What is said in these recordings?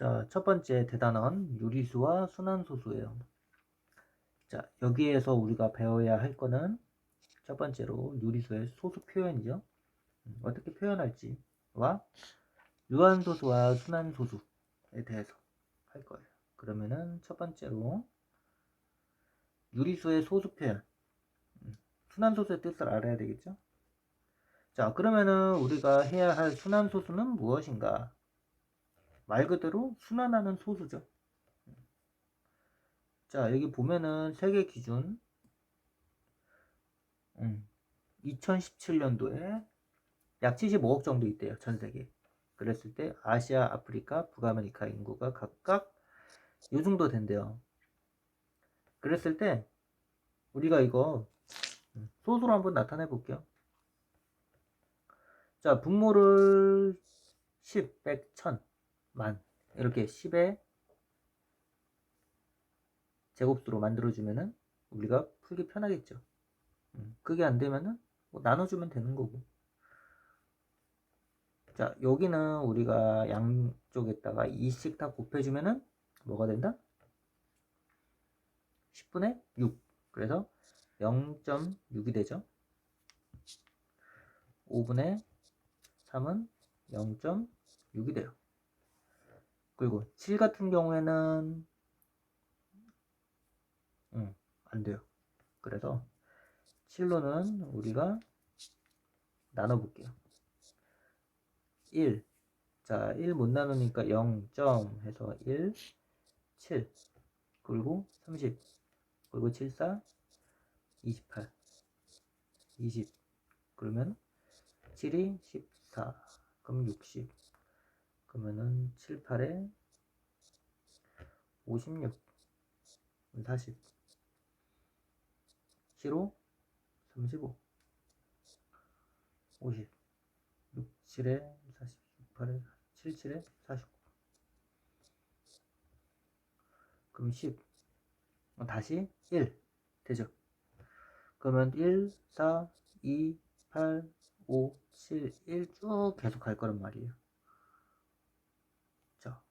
자, 첫 번째 대단원 유리수와 순환소수예요. 자, 여기에서 우리가 배워야 할 거는 첫 번째로 유리수의 소수 표현이죠. 음, 어떻게 표현할지와 유한소수와 순환소수에 대해서 할 거예요. 그러면은 첫 번째로 유리수의 소수 표현, 음, 순환소수의 뜻을 알아야 되겠죠? 자, 그러면은 우리가 해야 할 순환소수는 무엇인가? 말 그대로 순환하는 소수죠. 자, 여기 보면은 세계 기준, 음, 2017년도에 약 75억 정도 있대요, 전 세계. 그랬을 때 아시아, 아프리카, 북아메리카 인구가 각각 요 정도 된대요. 그랬을 때 우리가 이거 음, 소수로 한번 나타내 볼게요. 자, 분모를 10, 100, 1000, 만 이렇게 10의 제곱수로 만들어주면은 우리가 풀기 편하겠죠. 음, 그게 안 되면은 뭐 나눠주면 되는 거고. 자, 여기는 우리가 양쪽에다가 2씩 다 곱해주면은 뭐가 된다? 10분의 6. 그래서 0.6이 되죠. 5분의 3은 0.6이 돼요. 그리고 7 같은 경우에는 음, 안 돼요. 그래서 7로는 우리가 나눠볼게요. 1. 자, 1 못 나누니까 0 점 해서 1, 7. 그리고 30. 그리고 7, 4, 28. 20. 그러면 7이 14. 그럼 60. 그러면은 7, 8에 56. 40. 7호 35. 50. 6, 7에 40. 6, 8에 7, 7에 49. 그럼 10. 어, 다시 1. 되죠? 그러면 1, 4, 2, 8, 5, 7, 1 쭉 계속 갈 거란 말이에요.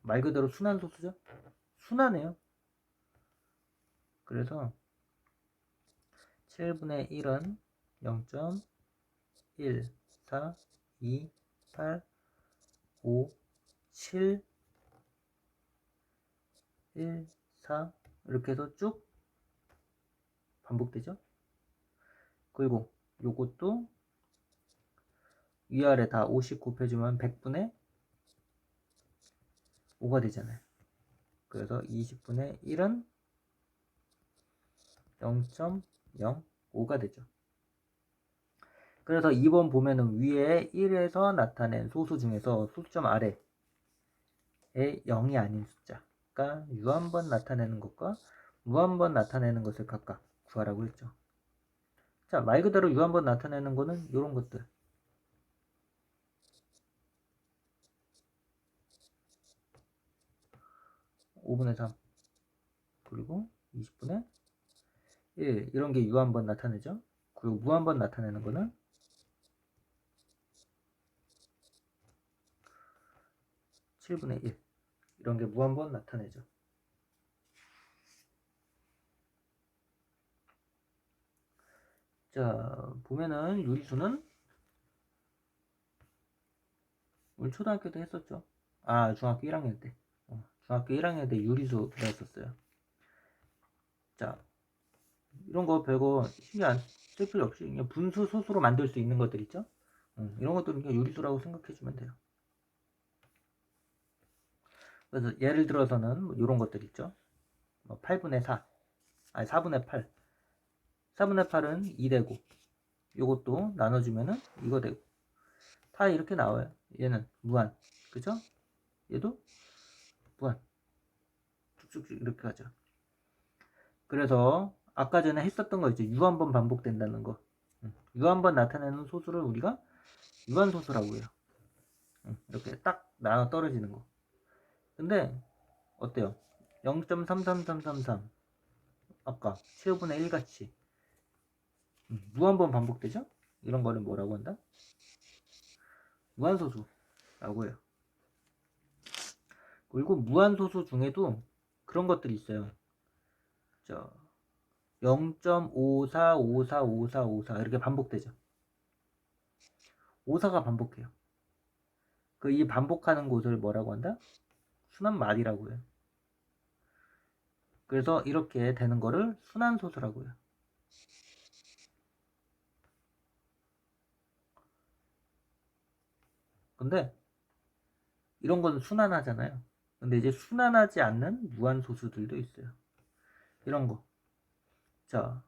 자, 말 그대로 순환소수죠? 순환해요. 그래서 7분의 1은 0.1, 4, 2, 8, 5, 7, 1, 4 이렇게 해서 쭉 반복되죠? 그리고 요것도 위아래 다50 곱해주면 100분의 5가 되잖아요. 그래서 20분의 1은 0.05가 되죠. 그래서 2번 보면은 위에 1에서 나타낸 소수 중에서 소수점 아래에 0이 아닌 숫자가 유한번 나타내는 것과 무한번 나타내는 것을 각각 구하라고 했죠. 자, 말 그대로 유한번 나타내는 거는 이런 것들. 5분의 3 그리고 20분의 1 이런 게 유한번 나타내죠. 그리고 무한번 나타내는 거는 7분의 1 이런 게 무한번 나타내죠. 자 보면은 유리수는 우리 초등학교 때 했었죠. 아 중학교 1학년 때. 어, 중학교 1학년 때 유리수 배웠었어요. 자 이런 거 별거 신경 안쓸 필요 없이 그냥 분수 소수로 만들 수 있는 것들 있죠. 음, 이런 것들은 그냥 유리수라고 생각해 주면 돼요. 그래서 예를 들어서는 뭐 이런 것들 있죠. 뭐 8분의 4, 아니 4분의 8. 4분의 8은 2 되고, 이것도 나눠주면은 이거 되고. 다 이렇게 나와요. 얘는 무한. 그죠? 얘도 무한. 쭉쭉쭉 이렇게 가죠. 그래서 아까 전에 했었던 거 있죠. 유한 번 반복된다는 거. 유 한 번 나타내는 소수를 우리가 유한소수라고 해요. 이렇게 딱 나눠 떨어지는 거. 근데 어때요? 0.33333 아까 7분의 1 같이 무한 번 반복되죠? 이런 거를 뭐라고 한다? 무한소수라고 해요. 그리고 무한소수 중에도 그런 것들이 있어요. 저0.54545454 이렇게 반복되죠. 54가 반복해요. 그 이 반복하는 곳을 뭐라고 한다? 순환 말이라고 해요. 그래서 이렇게 되는 거를 순환 소수라고 해요. 근데 이런 건 순환하잖아요. 근데 이제 순환하지 않는 무한소수들도 있어요. 이런 거. 자,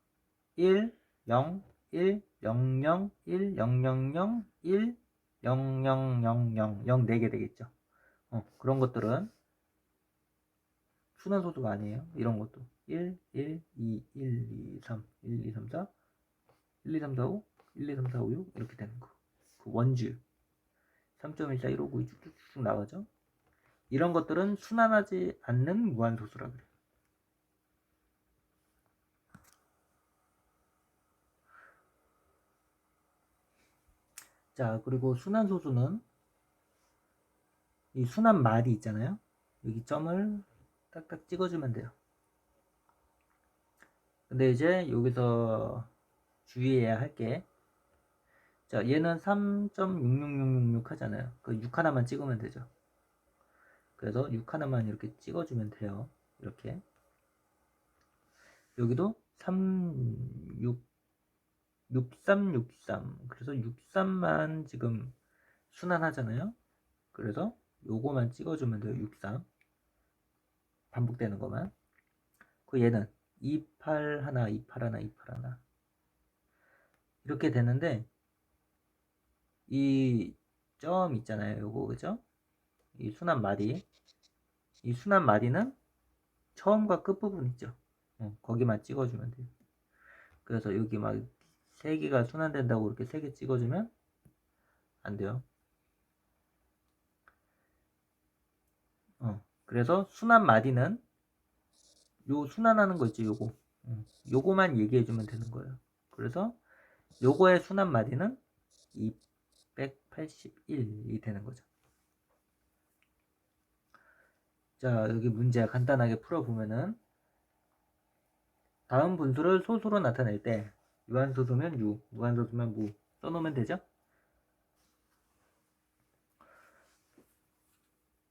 1, 0, 1, 0, 0, 1, 0, 0, 0, 1, 0, 0, 0, 0, 0 4개 되겠죠. 어, 그런 것들은 순환소수가 아니에요. 이런 것도. 1, 1, 2, 1, 2, 3, 1, 2, 3, 4, 1, 2, 3, 4, 5, 1, 2, 3, 4, 5, 6 이렇게 되는 거. 그 원주. 3.14, 1, 5, 9 쭉쭉쭉 나가죠. 이런 것들은 순환하지 않는 무한소수라 그래요. 자, 그리고 순환소수는 이 순환 말이 있잖아요. 여기 점을 딱딱 찍어주면 돼요. 근데 이제 여기서 주의해야 할 게, 자, 얘는 3.66666 하잖아요. 그 6 하나만 찍으면 되죠. 그래서 6 하나만 이렇게 찍어주면 돼요. 이렇게. 여기도 3, 6, 6363. 그래서 63만 지금 순환하잖아요. 그래서 요거만 찍어주면 돼요. 63. 반복되는 것만. 그 얘는 28 하나, 28 하나, 28 하나. 이렇게 되는데, 이 점 있잖아요. 요거, 그죠? 이 순환 마디. 이 순환 마디는 처음과 끝부분 있죠. 어, 거기만 찍어주면 돼요. 그래서 여기 막 세 개가 순환된다고 이렇게 세 개 찍어주면 안 돼요. 어, 그래서 순환 마디는 요 순환하는 거 있죠, 요거. 어, 요거만 얘기해주면 되는 거예요. 그래서 요거의 순환 마디는 281이 되는 거죠. 자, 여기 문제 간단하게 풀어보면은 다음 분수를 소수로 나타낼 때 유한소수면 유, 무한소수면 무 써놓으면 되죠?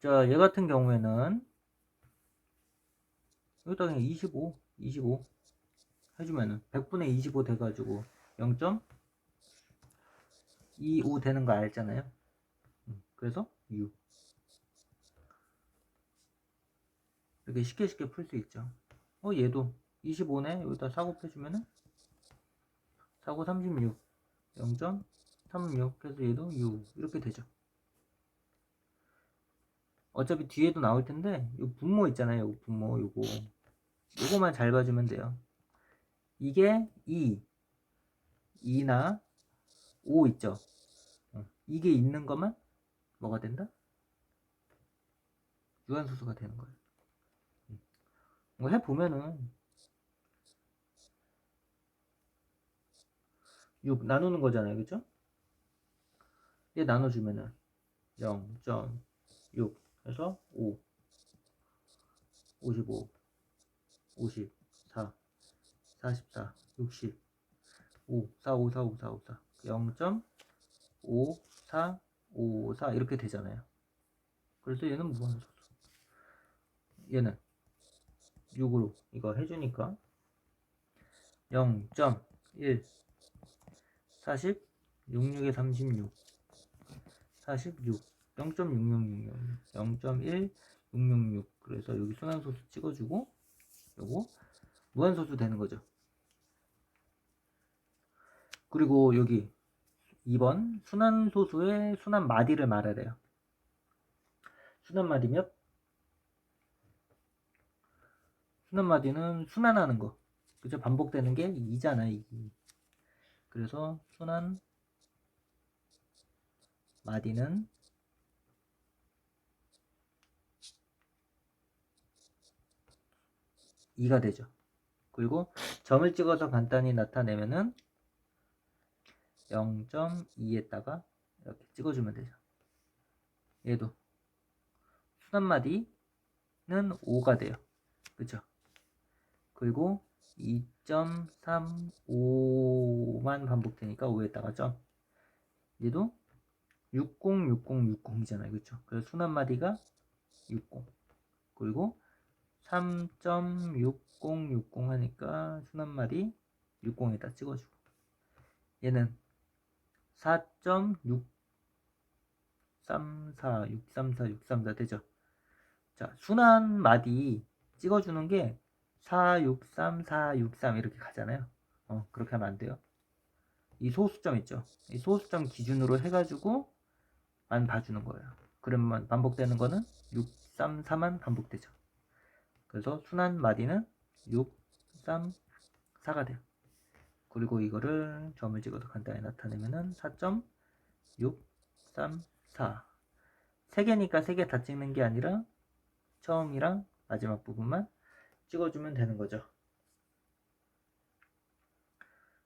자, 얘 같은 경우에는 여기다 그냥 25, 25 해주면은 100분의 25 돼가지고 0.25 되는 거 알잖아요? 음, 그래서 u 이렇게 쉽게 쉽게 풀 수 있죠. 어, 얘도 25네. 여기다 사고 펴주면은 사고 36 0.36 그래서 얘도 u 이렇게 되죠. 어차피 뒤에도 나올 텐데 이 분모 있잖아요. 요 분모 요거 요거만 잘 봐주면 돼요. 이게 2 2나 5 있죠. 어, 이게 있는 것만 뭐가 된다? 유한소수가 되는 거예요. 뭐 해보면은 6 나누는 거잖아요. 그죠? 얘 나눠주면은 0.6 해서 5 55 54 44 60 5 4 5 4 5 4 5 4 0.5454 이렇게 되잖아요. 그래서 얘는 무한소수. 얘는 6으로 이거 해주니까 0.1 40 66에 36 46 0.6666 0.1 666 그래서 여기 순환소수 찍어주고 요거 무한소수 되는 거죠 그리고 여기 2번 순환소수의 순환마디를 말하래요 순환마디 몇? 순환마디는 순환하는 거. 그죠? 반복되는 게 2잖아, 2. 그래서 순환 마디는 이가 되죠. 그리고 점을 찍어서 간단히 나타내면은 0.2에다가 이렇게 찍어주면 되죠. 얘도 순환마디 5가 돼요. 그죠? 그리고 2.35만 반복되니까 5에다가 점. 얘도 60, 60, 60이잖아요. 그쵸? 그래서 순한 마디가 60. 그리고 3.60, 60 하니까 순한 마디 60에다 찍어주고. 얘는 4.6 34, 634, 634 되죠? 자, 순한 마디 찍어주는 게 4, 6, 3, 4, 6, 3 이렇게 가잖아요. 어, 그렇게 하면 안 돼요. 이 소수점 있죠? 이 소수점 기준으로 해가지고 만 봐주는 거예요. 그러면 반복되는 거는 6, 3, 4만 반복되죠. 그래서 순한 마디는 6, 3, 4가 돼요. 그리고 이거를 점을 찍어서 간단히 나타내면은 4.6, 3, 4. 세 개니까 세개다 찍는 게 아니라 처음이랑 마지막 부분만 찍어주면 되는 거죠.